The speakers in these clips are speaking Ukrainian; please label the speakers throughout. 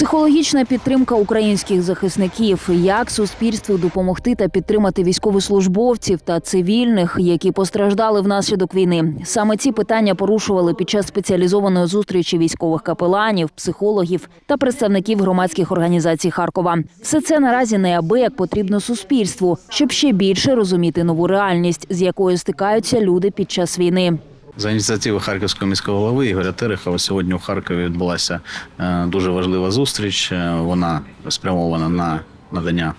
Speaker 1: Психологічна підтримка українських захисників, як суспільству допомогти та підтримати військовослужбовців та цивільних, які постраждали внаслідок війни. Саме ці питання порушували під час спеціалізованої зустрічі військових капеланів, психологів та представників громадських організацій Харкова. Все це наразі неабияк потрібно суспільству, щоб ще більше розуміти нову реальність, з якою стикаються люди під час війни.
Speaker 2: За ініціативи харківського міського голови Ігоря Терехова сьогодні у Харкові відбулася е, дуже важлива зустріч. Е, Вона спрямована на надання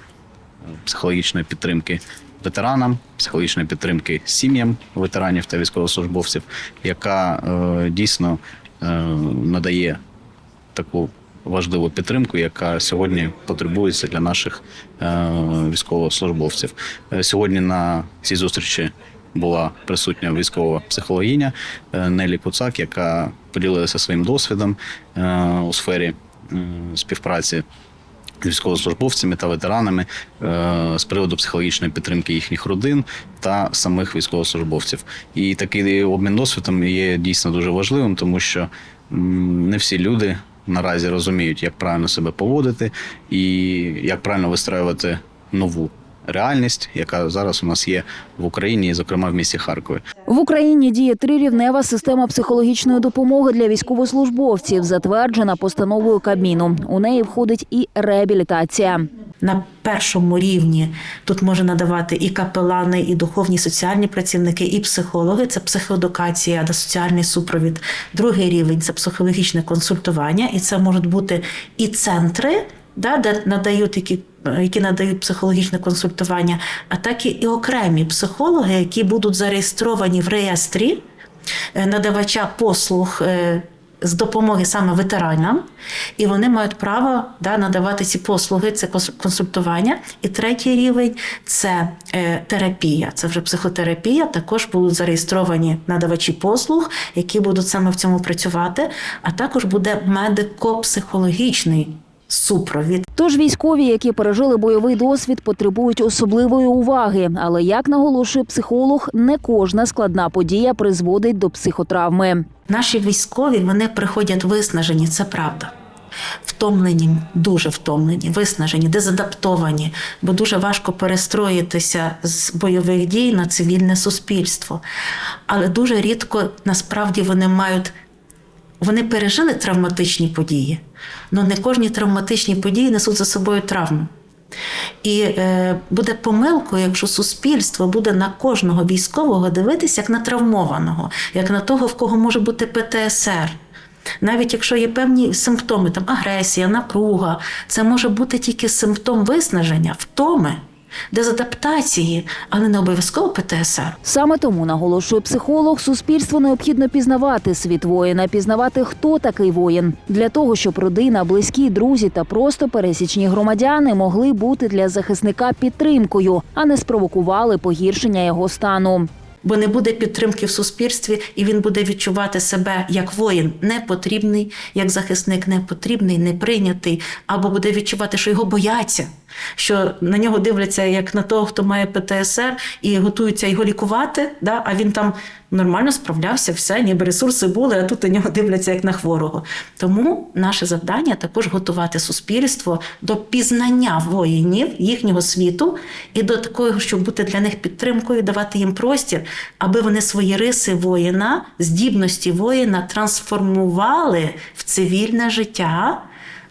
Speaker 2: психологічної підтримки ветеранам, психологічної підтримки сім'ям ветеранів та військовослужбовців, яка е, дійсно е, надає таку важливу підтримку, яка сьогодні потребується для наших е, військовослужбовців. Е, Сьогодні на цій зустрічі була присутня військова психологиня е, Нелі Куцак, яка поділилася своїм досвідом е, у сфері співпраці з військовослужбовцями та ветеранами е, з приводу психологічної підтримки їхніх родин та самих військовослужбовців. І такий обмін досвідом є дійсно дуже важливим, тому що не всі люди наразі розуміють, як правильно себе поводити і як правильно вистраювати нову реальність, яка зараз у нас є в Україні, і, зокрема в місті Харкові.
Speaker 1: В Україні діє трирівнева система психологічної допомоги для військовослужбовців, затверджена постановою Кабміну. У неї входить і реабілітація.
Speaker 3: на першому рівні тут може надавати і капелани, і духовні соціальні працівники, і психологи. Це психоедукація та соціальний супровід. Другий рівень це психологічне консультування, і це можуть бути і центри, да, де надають які. Які надають психологічне консультування, а так і, окремі психологи, які будуть зареєстровані в реєстрі е, надавача послуг е, з допомоги саме ветеранам, і вони мають право да, надавати ці послуги, це консультування. І третій рівень це е, терапія. Це вже психотерапія. Також будуть зареєстровані надавачі послуг, які будуть саме в цьому працювати. А також буде медико-психологічний супровід.
Speaker 1: Тож військові, які пережили бойовий досвід, потребують особливої уваги. Але як наголошує психолог, не кожна складна подія призводить до психотравми.
Speaker 3: Наші військові вони приходять виснажені, це правда. Втомлені, дуже втомлені, виснажені, дезадаптовані, бо дуже важко перестроїтися з бойових дій на цивільне суспільство. Але дуже рідко насправді вони мають. Вони пережили травматичні події, але не кожні травматичні події несуть за собою травму. І е, буде помилкою, якщо суспільство буде на кожного військового дивитися як на травмованого, як на того, в кого може бути ПТСР. Навіть якщо є певні симптоми, там агресія, напруга, це може бути тільки симптом виснаження, втоми, дезадаптації, але не обов'язково ПТСР.
Speaker 1: Саме тому наголошує психолог, суспільству необхідно пізнавати світ воїна, пізнавати, хто такий воїн, для того, щоб родина, близькі, друзі та просто пересічні громадяни могли бути для захисника підтримкою, а не спровокували погіршення його стану.
Speaker 3: Бо не буде підтримки в суспільстві, і він буде відчувати себе як воїн непотрібний, як захисник непотрібний, неприйнятий, або буде відчувати, що його бояться, що на нього дивляться як на того, хто має ПТСР, і готуються його лікувати. Да? А він там нормально справлявся, все, ніби ресурси були, а тут на нього дивляться як на хворого. Тому наше завдання також готувати суспільство до пізнання воїнів, їхнього світу, і до такого, щоб бути для них підтримкою, давати їм простір, аби вони свої риси воїна, здібності воїна трансформували в цивільне життя,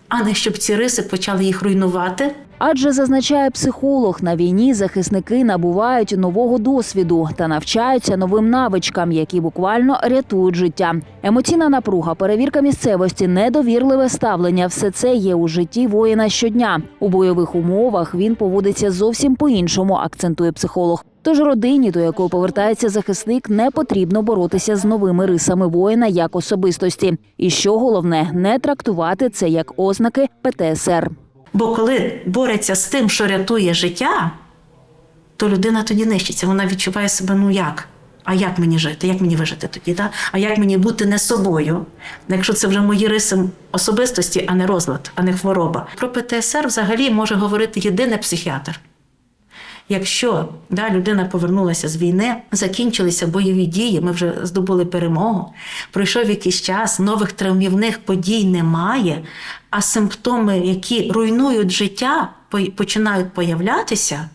Speaker 3: а не щоб ці риси почали їх руйнувати.
Speaker 1: Адже зазначає психолог, на війні захисники набувають нового досвіду та навчаються новим навичкам, які буквально рятують життя. Емоційна напруга, перевірка місцевості, недовірливе ставлення все це є у житті воїна щодня. У бойових умовах він поводиться зовсім по-іншому, акцентує психолог. Тож родині, до якої повертається захисник, не потрібно боротися з новими рисами воїна як особистості. І що головне, не трактувати це як ознаки ПТСР.
Speaker 3: Бо коли бореться з тим, що рятує життя, то людина тоді нищиться. Вона відчуває себе ну як? А як мені жити? Як мені вижити тоді? Да? А як мені бути не собою? Якщо це вже мої риси особистості, а не розлад, а не хвороба. Про ПТСР взагалі може говорити єдиний психіатр. Якщо да, людина повернулася з війни, закінчилися бойові дії, ми вже здобули перемогу, пройшов якийсь час, нових травмівних подій немає, а симптоми, які руйнують життя, починають появлятися,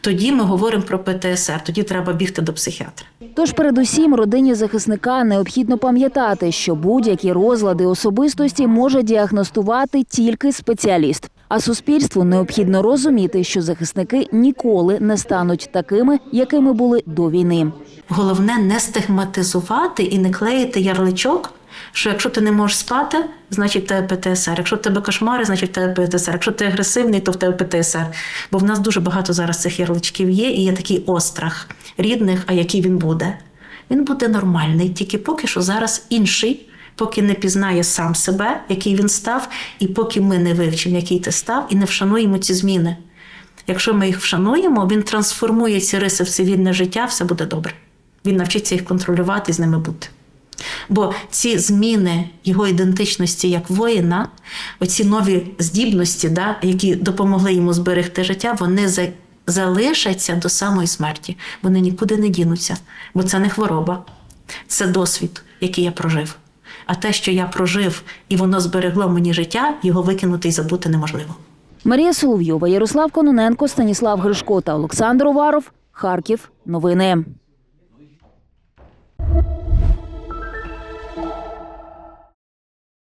Speaker 3: тоді ми говоримо про ПТСР, тоді треба бігти до психіатра.
Speaker 1: Тож, передусім, родині захисника необхідно пам'ятати, що будь-які розлади особистості може діагностувати тільки спеціаліст. А суспільству необхідно розуміти, що захисники ніколи не стануть такими, якими були до війни.
Speaker 3: Головне не стигматизувати і не клеїти ярличок, що якщо ти не можеш спати, значить в тебе ПТСР. Якщо в тебе кошмари, значить в тебе ПТСР. Якщо ти агресивний, то в тебе ПТСР. Бо в нас дуже багато зараз цих ярличків є, і є такий острах рідних, а який він буде. Він буде нормальний, тільки поки що зараз інший, поки не пізнає сам себе, який він став, і поки ми не вивчимо, який ти став, і не вшануємо ці зміни. Якщо ми їх вшануємо, він трансформує ці риси в цивільне життя, все буде добре. Він навчиться їх контролювати і з ними бути. Бо ці зміни його ідентичності як воїна, оці нові здібності, да, які допомогли йому зберегти життя, вони за- залишаться до самої смерті. Вони нікуди не дінуться, бо це не хвороба, це досвід, який я прожив. А те, що я прожив, і воно зберегло мені життя, його викинути і забути неможливо.
Speaker 1: Марія Соловйова, Ярослав Кононенко, Станіслав Гришко та Олександр Уваров. Харків. Новини.